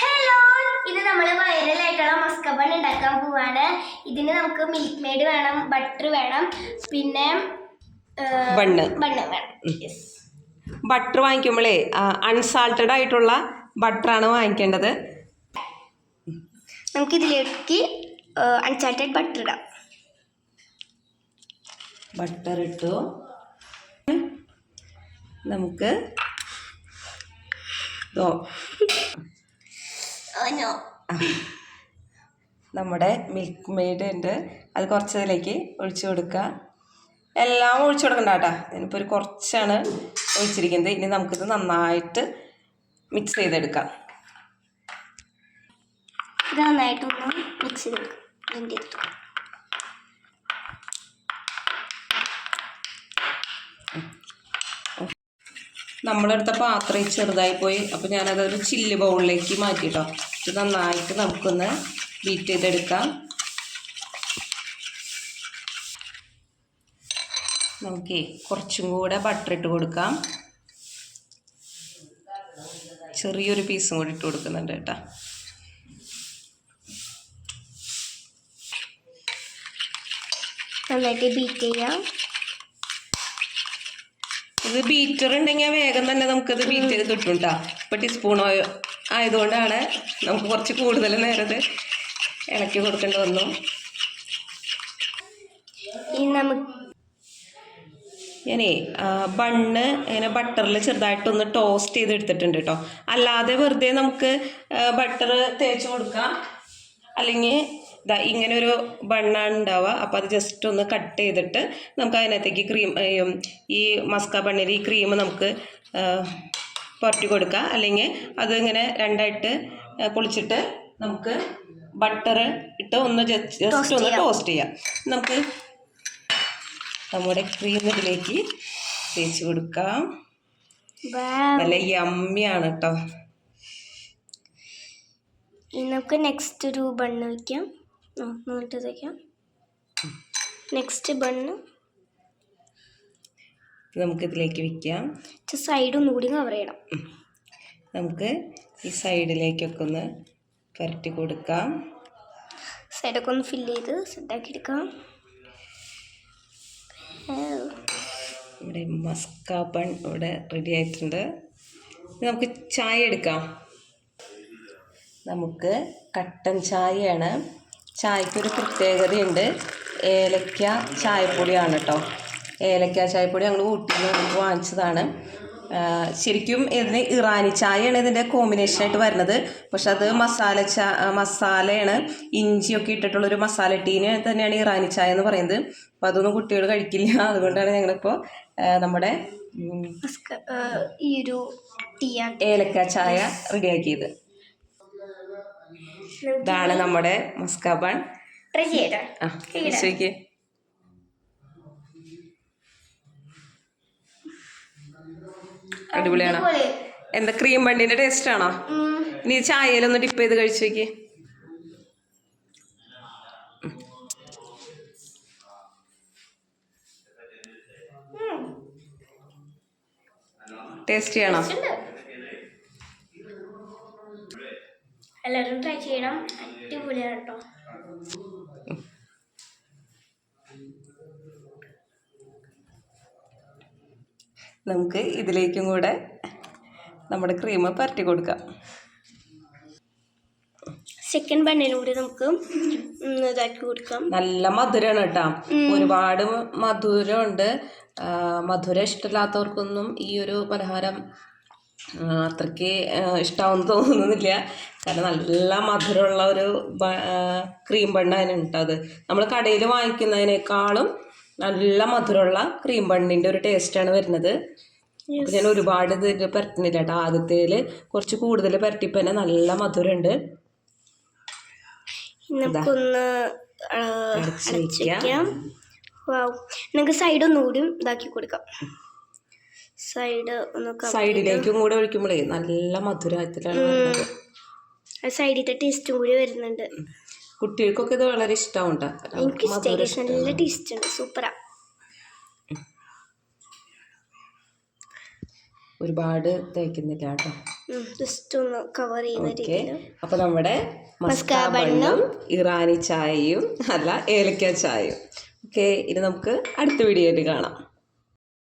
Hello ഇത് നമ്മൾ വൈറലായിട്ടുള്ള മസ്കബൺ ഉണ്ടാക്കാൻ പോവാണ്. ഇതിന് നമുക്ക് മിൽക്ക് മെയ്ഡ് വേണം ബട്ടർ വേണം പിന്നെ ബണ്ണ്. ബണ്ണ് വേണം. ബട്ടർ വാങ്ങിക്കുമ്പോഴേ അൺസാൾട്ടഡ് ആയിട്ടുള്ള ബട്ടറാണ് വാങ്ങിക്കേണ്ടത്. നമുക്ക് ഇതിലേക്ക് അൺസാൾട്ടഡ് ബട്ടർ ഇടാം. ബട്ടർ ഇട്ടു. നമുക്ക് നോ നമ്മുടെ മിൽക്ക് മെയ്ഡ് ഉണ്ട് അത് കുറച്ചതിലേക്ക് ഒഴിച്ചു കൊടുക്കുക. എല്ലാം ഒഴിച്ചു കൊടുക്കണ്ട കേട്ടോ. ഞാനിപ്പോൾ ഒരു കുറച്ചാണ് ഒഴിച്ചിരിക്കുന്നത്. ഇനി നമുക്കിത് നന്നായിട്ട് മിക്സ് ചെയ്തെടുക്കാം. ഇത് നന്നായിട്ടൊന്ന് മിക്സ് ചെയ്തെടുക്കാം. നമ്മളെടുത്ത പാത്രം ചെറുതായി പോയി. അപ്പോൾ ഞാനതൊരു ചില്ല് ബൗളിലേക്ക് മാറ്റി കേട്ടോ. ഇത് നന്നായിട്ട് നമുക്കൊന്ന് ബീറ്റ് ചെയ്തെടുക്കാം. നമുക്ക് കുറച്ചും കൂടെ ബട്ടർ ഇട്ട് കൊടുക്കാം. ചെറിയൊരു പീസും കൂടി ഇട്ട് കൊടുക്കുന്നുണ്ട് കേട്ടോ. നന്നായിട്ട് ബീറ്റ് ചെയ്യാം. ഇത് ബീറ്റർ ഉണ്ടെങ്കിൽ വേഗം തന്നെ നമുക്കത് ബീറ്റ് ചെയ്ത് കിട്ടും കേട്ടോ. ഇപ്പം ടീസ്പൂൺ ആയതുകൊണ്ടാണ് നമുക്ക് കുറച്ച് കൂടുതൽ നേരത്തെ ഇണക്കി ഇളക്കി കൊടുക്കേണ്ടി വന്നു. ഇനി ഞാനേ ബണ്ണ് ഇങ്ങനെ ബട്ടറിൽ ചെറുതായിട്ടൊന്ന് ടോസ്റ്റ് ചെയ്ത് എടുത്തിട്ടുണ്ട് കേട്ടോ. അല്ലാതെ വെറുതെ നമുക്ക് ബട്ടർ തേച്ച് കൊടുക്കാം. അല്ലെങ്കിൽ ഇതാ ഇങ്ങനെ ഒരു ബണ്ണാണ് ഉണ്ടാവുക. അപ്പോൾ അത് ജസ്റ്റ് ഒന്ന് കട്ട് ചെയ്തിട്ട് നമുക്ക് അതിനകത്തേക്ക് ക്രീം ഈ മസ്ക ബണ്ണിൽ ഈ ക്രീം നമുക്ക് പുരട്ടി കൊടുക്കുക. അല്ലെങ്കിൽ അതിങ്ങനെ രണ്ടായിട്ട് പൊളിച്ചിട്ട് നമുക്ക് ബട്ടർ ഇട്ട് ഒന്ന് ജസ്റ്റ് ഒന്ന് ടോസ്റ്റ് ചെയ്യാം. നമുക്ക് നമ്മുടെ ക്രീം ഇതിലേക്ക് തേച്ച് കൊടുക്കാം. നല്ല യമ്മിയാണ് കേട്ടോ നമുക്ക് നെക്സ്റ്റ് ഒരു ബണ്ണ് വയ്ക്കാം വയ്ക്കാം നെക്സ്റ്റ് ബണ്ണ് നമുക്ക് ഇതിലേക്ക് വെക്കാം സൈഡ് ഒന്നുകൂടി കവർ ചെയ്യണം. നമുക്ക് ഈ സൈഡിലേക്കൊക്കെ ഒന്ന് പുരട്ടി കൊടുക്കാം. സൈഡൊക്കെ ഒന്ന് ഫില്ല് ചെയ്ത് സെറ്റാക്കി എടുക്കാം. ഇവിടെ മസ്കാപ്പൺ ബൺ ഇവിടെ റെഡി ആയിട്ടുണ്ട്. നമുക്ക് ചായ എടുക്കാം. നമുക്ക് കട്ടൻ ചായയാണ്. ചായക്കൊരു പ്രത്യേകതയുണ്ട്. ഏലക്ക ചായപ്പൊടിയാണ് കേട്ടോ ഏലക്ക ചായപ്പൊടി ഞങ്ങൾ ഊട്ടിയിൽ നിന്ന് വാങ്ങിച്ചതാണ് ശരിക്കും ഇതിന് ഇറാനി ചായയാണ് ഇതിന്റെ കോമ്പിനേഷനായിട്ട് വരുന്നത്. പക്ഷെ അത് മസാല ചാ മസാലയാണ് ഇഞ്ചിയൊക്കെ ഇട്ടിട്ടുള്ളൊരു മസാല ടീന് തന്നെയാണ് ഇറാനി ചായ എന്ന് പറയുന്നത്. അപ്പോൾ അതൊന്നും കുട്ടികൾ കഴിക്കില്ല. അതുകൊണ്ടാണ് ഞങ്ങളിപ്പോൾ നമ്മുടെ ഈ ഒരു ഏലക്ക ചായ റെഡിയാക്കിയത്. ഇതാണ് നമ്മുടെ ചെയ്യട്ടെ ആ കഴിച്ചോക്ക് അടിപൊളിയാണോ. അടിപൊളി. എന്താ ക്രീം ബണ്ണിന്റെ ടേസ്റ്റ് ആണോ? നീ ഇനി ചായയിലൊന്ന് ഡിപ്പ് ചെയ്ത് കഴിച്ചു നോക്കി. ടേസ്റ്റ് ആണോ. എല്ലാവരും ട്രൈ ചെയ്യണം. അടിപൊളിയാണ് കേട്ടോ നമുക്ക് ഇതിലേക്കും കൂടെ നമ്മുടെ ക്രീം പരട്ടി കൊടുക്കാം. സെക്കൻഡ് ബണ്ണിലൂടെ നമുക്ക് ഇതാക്കി കൊടുക്കാം. നല്ല മധുരമാണ് കേട്ടോ. ഒരുപാട് മധുരമുണ്ട്. മധുരം ഇഷ്ടമില്ലാത്തവർക്കൊന്നും ഈ ഒരു പലഹാരം അത്രയ്ക്ക് ഇഷ്ടമാവുമെന്ന് തോന്നുന്നില്ല. കാരണം നല്ല മധുരമുള്ള ഒരു ക്രീം ബണ്ണ് അതിനുണ്ട് അത്. നമ്മൾ കടയിൽ വാങ്ങിക്കുന്നതിനേക്കാളും നല്ല മധുരമുള്ള ക്രീം ബണ്ണിന്റെ ഒരു ടേസ്റ്റാണ് വരുന്നത്. ഞാൻ ഒരുപാട് ഇത് പരത്തുന്നില്ല കേട്ടോ. ആദ്യത്തേൽ കുറച്ച് കൂടുതൽ പരട്ടിപ്പോൾ തന്നെ നല്ല മധുരമുണ്ട്. നമുക്ക് സൈഡ് ഒന്നുകൂടി ഇതാക്കി കൊടുക്കാം. സൈഡ് ഒന്ന് സൈഡിലേക്കും കൂടെ ഒഴിക്കുമ്പോഴേ നല്ല മധുരത്തിലാണ് സൈഡിലെ സൈഡിലത്തെ ടേസ്റ്റും കൂടി വരുന്നുണ്ട്. കുട്ടികൾക്കൊക്കെ ഇത് വളരെ ഇഷ്ടമാവും എനിക്ക് നല്ല ടേസ്റ്റ് ഉണ്ട്. സൂപ്പറാ ഒരുപാട് തേക്കുന്നില്ല കേട്ടോ. ജസ്റ്റ് ഒന്ന് കവർ ചെയ്യുന്ന രീതിയിൽ അപ്പൊ നമ്മുടെ മസ്കാബണ്ണും ഇറാനി ചായയും അല്ല ഏലക്ക ചായയും. ഓക്കെ ഇനി നമുക്ക് അടുത്ത വീഡിയോയിൽ കാണാം.